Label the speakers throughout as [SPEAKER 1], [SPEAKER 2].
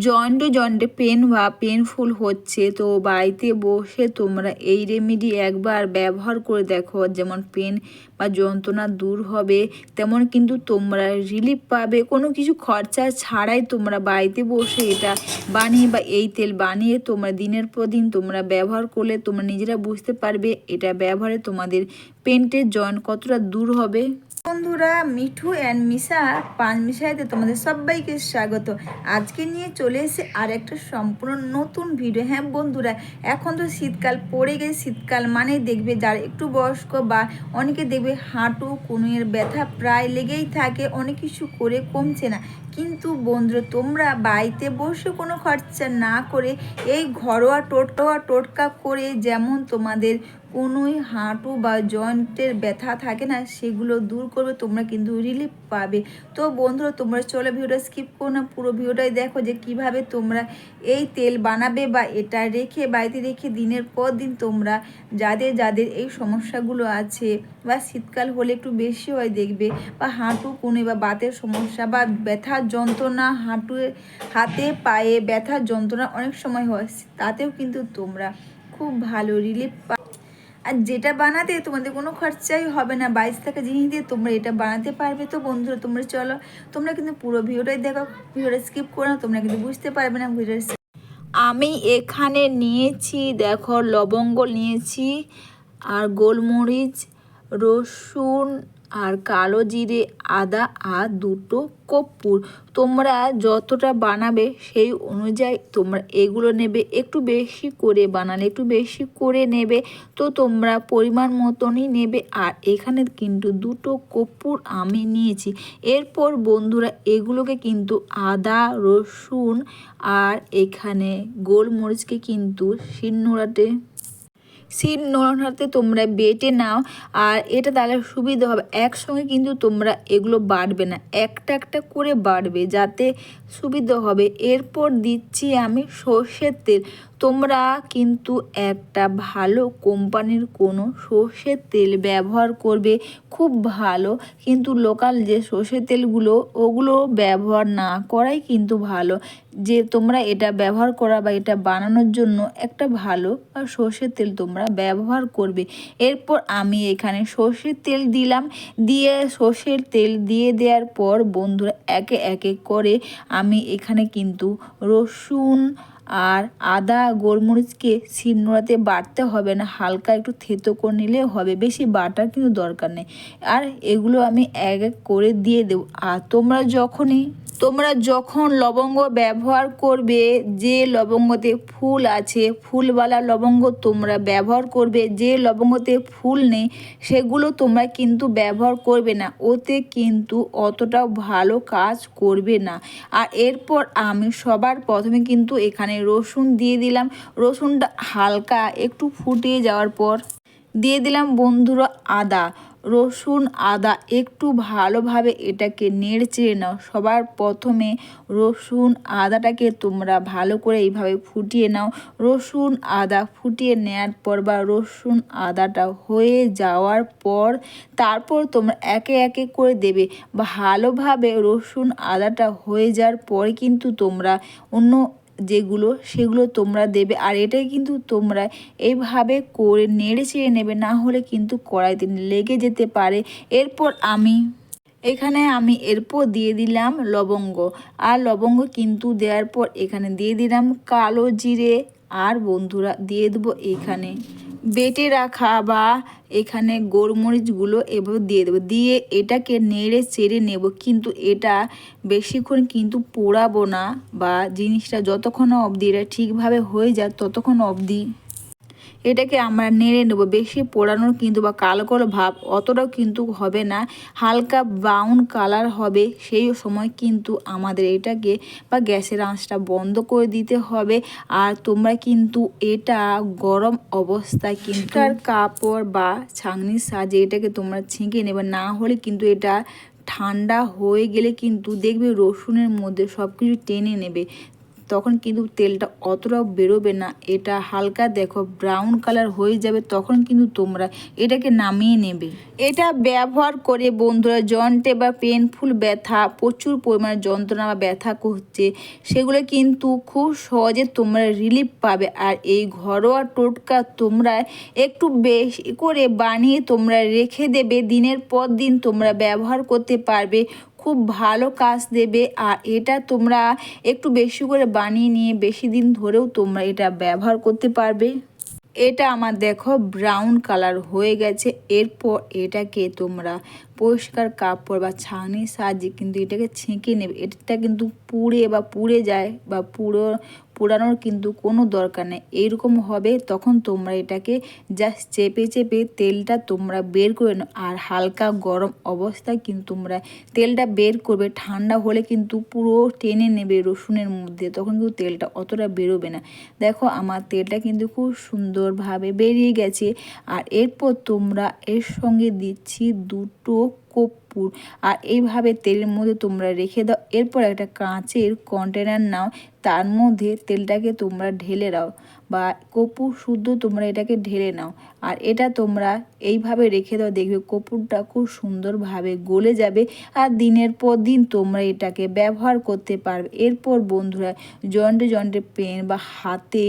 [SPEAKER 1] জয়েন্টে জয়েন্টে পেন বা পেনফুল হচ্ছে। তো বাড়িতে বসে তোমরা এই রেমেডি একবার ব্যবহার করে দেখো। যেমন পেন বা যন্ত্রণা দূর হবে, তেমন কিন্তু তোমরা রিলিফ পাবে। কোনো কিছু খরচা ছাড়াই তোমরা বাড়িতে বসে এটা বানিয়ে বা এই তেল বানিয়ে তোমরা দিনের পর দিন তোমরা ব্যবহার করলে তোমরা নিজেরা বুঝতে পারবে এটা ব্যবহারে তোমাদের পেন্টের জয়েন্ট কতটা দূর হবে। বন্ধুরা, মিঠু অ্যান্ড মিশা পাঁচ মিশাইতে তোমাদের সবাইকে স্বাগত। আজকে নিয়ে চলে এসে আর একটা সম্পূর্ণ নতুন ভিডিও হ্যাঁ বন্ধুরা, এখন তো শীতকাল পড়ে গেছে। শীতকাল মানে দেখবে যারা একটু বয়স্ক বা অনেকে দেখবে হাঁটু কুনুয়ের ব্যথা প্রায় লেগেই থাকে, অনেক কিছু করে কমছে না। কিন্তু বন্ধুরা, তোমরা বাড়িতে বসে কোনো খরচা না করে এই ঘরোয়া টোটকা টোটকা করে যেমন তোমাদের কোনোই হাঁটু বা জয়েন্টের ব্যথা থাকে না, সেগুলো দূর করবে, তোমরা কিন্তু রিলিফ পাবে। তো বন্ধুরা, তোমরা চলে ভিডিওটা স্কিপ করো না, পুরো ভিডিওটাই দেখো যে কীভাবে তোমরা এই তেল বানাবে বা এটা রেখে, বাড়িতে রেখে দিনের পর দিন তোমরা যাদের যাদের এই সমস্যাগুলো আছে বা শীতকাল হলে একটু বেশি হয় দেখবে, বা হাঁটু কোণে বা বাতের সমস্যা বা ব্যথার যন্ত্রণা হাঁটু হাতে, পায়ে ব্যথার যন্ত্রণা অনেক সময় হয়, তাতেও কিন্তু তোমরা খুব ভালো রিলিফ পা আর যেটা বানাতে তোমাদের কোনো খরচাই হবে না। বাইশ টাকা জিনিস দিয়ে তোমরা এটা বানাতে পারবে তো বন্ধুরা, তোমরা চলো। তোমরা কিন্তু পুরো ভিডিওটাই দেখো, ভিডিওটা স্কিপ করো না, তোমরা কিন্তু বুঝতে পারবে না ভিডিওটা আমি এখানে নিয়েছি, দেখো, লবঙ্গ নিয়েছি, আর গোলমরিচ, রসুন আর কালো জিরে, আদা আর দুটো কর্পূর। তোমরা যতটা বানাবে সেই অনুযায়ী তোমরা এগুলো নেবে। একটু বেশি করে বানালে, একটু বেশি করে নেবে তো তোমরা পরিমাণ মতনই নেবে। আর এখানে কিন্তু দুটো কর্পূর আমি নিয়েছি। এরপর বন্ধুরা এগুলোকে কিন্তু আদা, রসুন আর এখানে গোলমরিচকে কিন্তু শিলনোড়াতে সিট নোড়াতে তোমরা বেটে নাও, আর এটা তাহলে সুবিধা হবে। একসঙ্গে কিন্তু তোমরা এগুলো বাড়বে না। একটা একটা করে বাড়বে যাতে সুবিধা হবে। এরপর দিচ্ছি আমি সর্ষের তেল। তোমরা কিন্তু একটা ভালো কোম্পানির কোনো সর্ষের তেল ব্যবহার করবে, খুব ভালো। কিন্তু লোকাল যে সর্ষের তেলগুলো, ওগুলো ব্যবহার না করাই কিন্তু ভালো। যে তোমরা এটা ব্যবহার করা বা এটা বানানোর জন্য একটা ভালো বা সর্ষের তেল তোমরা ব্যবহার করবে। এরপর আমি এখানে সর্ষের তেল দিলাম। দিয়ে সর্ষের তেল দিয়ে দেওয়ার পর বন্ধুরা একে একে করে আমি এখানে কিন্তু রসুন আর আদা, গোলমরিচকে শিলনোড়াতে বাটতে হবে না, হালকা একটু থেতো করে নিলেও হবে। বেশি বাটার কিন্তু দরকার নেই। আর এগুলো আমি এক এক করে দিয়ে দেবো। আর তোমরা যখনই, তোমরা যখন লবঙ্গ ব্যবহার করবে, যে লবঙ্গতে ফুল আছে, ফুলওয়ালা লবঙ্গ তোমরা ব্যবহার করবে, যে লবঙ্গতে ফুল নেই, সেগুলো তোমরা কিন্তু ব্যবহার করবে না। ওতে কিন্তু অতটাও ভালো কাজ করবে না। আর এরপর আমি সবার প্রথমে কিন্তু এখানে রসুন দিয়ে দিলাম। রসুনটা হালকা একটু ফুটিয়ে যাওয়ার পর দিয়ে দিলাম বন্ধুরা আদা। রসুন, আদা একটু ভালোভাবে এটাকে নেড়ে চেড়ে নাও। সবার প্রথমে রসুন, আদাটাকে তোমরা ভালো করে এইভাবে ফুটিয়ে নাও। রসুন, আদা ফুটিয়ে নেওয়ার পর বা রসুন, আদাটা হয়ে যাওয়ার পর তারপর তোমরা একে একে করে দেবে ভালোভাবে রসুন, আদাটা হয়ে যাওয়ার পরে কিন্তু তোমরা অন্য যেগুলো, সেগুলো তোমরা দেবে। আর এটাই কিন্তু তোমরা এইভাবে করে নেড়ে চেড়ে নেবে, না হলে কিন্তু কড়াইতে লেগে যেতে পারে। এরপর আমি, এখানে আমি এরপর দিয়ে দিলাম লবঙ্গ। আর লবঙ্গ কিন্তু দেওয়ার পর এখানে দিয়ে দিলাম কালো জিরে। আর বন্ধুরা, দিয়ে দেবো এখানে। বেটে রাখা বা এখানে গোলমরিচগুলো এভাবে দিয়ে দেবো। দিয়ে এটাকে নেড়ে চেড়ে নেব। কিন্তু এটা বেশিক্ষণ কিন্তু পোড়াবো না বা জিনিসটা যতক্ষণ অবধি এটা ঠিকভাবে হয়ে যায় ততক্ষণ অবধি এটাকে আমরা নেড়ে নেব। বেশি পোড়ানোর কিন্তু বা কালো কালো ভাব অতটাও কিন্তু হবে না। হালকা ব্রাউন কালার হবে। সেই সময় কিন্তু আমাদের এটাকে বা গ্যাসের আঁচটা বন্ধ করে দিতে হবে। আর তোমরা কিন্তু এটা গরম অবস্থায় কিন্তু কাপড় বা ছাঁকনির সাহায্যে এটাকে তোমরা ছেঁকে নেবে। না হলে কিন্তু এটা ঠান্ডা হয়ে গেলে কিন্তু দেখবে রসুনের মধ্যে সব কিছু টেনে নেবে। তখন কিন্তু তেলটা অতটাও বেরোবে না। এটা হালকা দেখো ব্রাউন কালার হয়ে যাবে তখন কিন্তু তোমরা এটাকে নামিয়ে নেবে। এটা ব্যবহার করে বন্ধুরা জয়েন্টে বা পেনফুল ব্যথা, প্রচুর পরিমাণে যন্ত্রণা বা ব্যথা করছে, সেগুলো কিন্তু খুব সহজে তোমরা রিলিফ পাবে। আর এই ঘরোয়া টোটকা তোমরা একটু বেশি করে বানিয়ে তোমরা রেখে দেবে। দিনের পর দিন তোমরা ব্যবহার করতে পারবে। খুব ভালো কাজ দেবে আর এটা তোমরা একটু বেশি করে বানিয়ে নিয়ে বেশি দিন ধরেও তোমরা এটা ব্যবহার করতে পারবে। এটা আমার দেখো ব্রাউন কালার হয়ে গেছে। এরপর এটাকে তোমরা পরিষ্কার কাপড় বা ছাউনির সাহায্যে কিন্তু এটাকে ছেঁকে নেবে। এটা কিন্তু পুড়ে বা পুড়ে যায় বা পুরো পোড়ানোর কিন্তু কোনো দরকার নেই। এইরকম হবে, তখন তোমরা এটাকে জাস্ট চেপে চেপে তেলটা তোমরা বের করে নাও। আর হালকা গরম অবস্থায় কিন্তু তোমরা তেলটা বের করবে। ঠান্ডা হলে কিন্তু পুরো টেনে নেবে রসুনের মধ্যে, তখন কিন্তু তেলটা অতটা বেরোবে না। দেখো, আমার তেলটা কিন্তু খুব সুন্দরভাবে বেরিয়ে গেছে। আর এরপর তোমরা এর সঙ্গে দিচ্ছি দুটো কর্পূর। আর এইভাবে তেলের মধ্যে তোমরা রেখে দাও। এরপর একটা কাঁচের কন্টেনার নাও। তার মধ্যে তেলটাকে তোমরা ঢেলে দাও। বা কপুর শুদ্ধ তোমরা এটাকে ঢেলে নাও। আর এটা তোমরা এইভাবে রেখে দাও, দেখবে কপুরটা খুব সুন্দরভাবে গলে যাবে আর দিনের পর দিন তোমরা এটাকে ব্যবহার করতে পারবে। এরপর বন্ধুরা জন্ডে জয়েন্টে পেন বা হাতে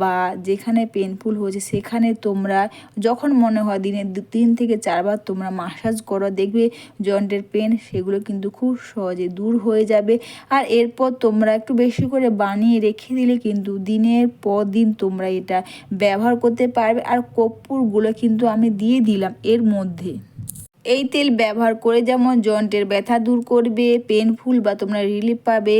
[SPEAKER 1] বা যেখানে পেনফুল হয়েছে সেখানে তোমরা যখন মনে হয় দিনে তিন থেকে চারবার তোমরা মাসাজ করো, দেখবে জন্ডের পেন সেগুলো কিন্তু খুব সহজে দূর হয়ে যাবে। আর এরপর তোমরা একটু বেশি করে বানিয়ে রেখে দিলে কিন্তু দিনের পর দিন তোমরা এটা ব্যবহার করতে পারবে। আর কর্পূরগুলো কিন্তু আমি দিয়ে দিলাম এর মধ্যে। এই তেল ব্যবহার করে যেমন জয়েন্টের ব্যথা দূর করবে পেনফুল বা তোমরা রিলিফ পাবে।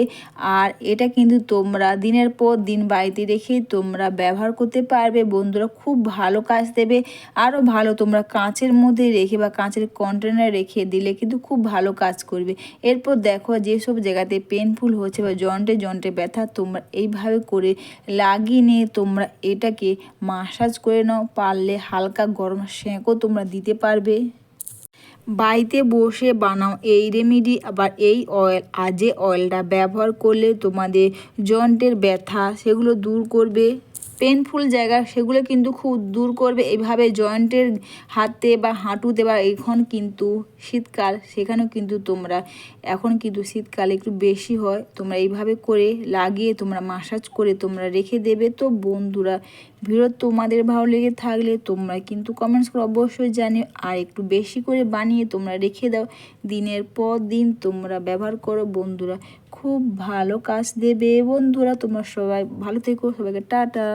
[SPEAKER 1] আর এটা কিন্তু তোমরা দিনের পর দিন বাড়িতে রেখে তোমরা ব্যবহার করতে পারবে। বন্ধুরা খুব ভালো কাজ দেবে। আরও ভালো তোমরা কাঁচের মধ্যে রেখে বা কাঁচের কন্টেনার রেখে দিলে কিন্তু খুব ভালো কাজ করবে। এরপর দেখো যেসব জায়গাতে পেনফুল হচ্ছে বা জয়েন্টে জয়েন্টে ব্যথা, তোমরা এইভাবে করে লাগিয়ে নিয়ে তোমরা এটাকে মাসাজ করে নাও। পারলে হালকা গরম সেঁকও তোমরা দিতে পারবে। বাড়িতে বসে বানাও। এই রেমেডি আবার এই অয়েল যে অয়েলটা ব্যবহার করলে তোমাদের জয়েন্টের ব্যথা সেগুলো দূর করবে। পেনফুল জায়গা, সেগুলো কিন্তু খুব দূর করবে। এভাবে জয়েন্টের হাতে বা হাঁটুতে বা এখন কিন্তু শীতকাল, সেখানেও কিন্তু তোমরা, এখন কিন্তু শীতকালে একটু বেশি হয়। তোমরা এইভাবে করে লাগিয়ে, তোমরা মাসাজ করে তোমরা রেখে দেবে। তো বন্ধুরা ভিডিও তোমাদের ভালো লেগে থাকলে তোমরা কিন্তু কমেন্টস করে অবশ্যই জানিও। আর একটু বেশি করে বানিয়ে তোমরা রেখে দাও। দিনের পর দিন তোমরা ব্যবহার করো বন্ধুরা। খুব ভালো কাজ দেবে। বন্ধুরা তোমার সবাই ভালো থেকো সবাইকে টাটা।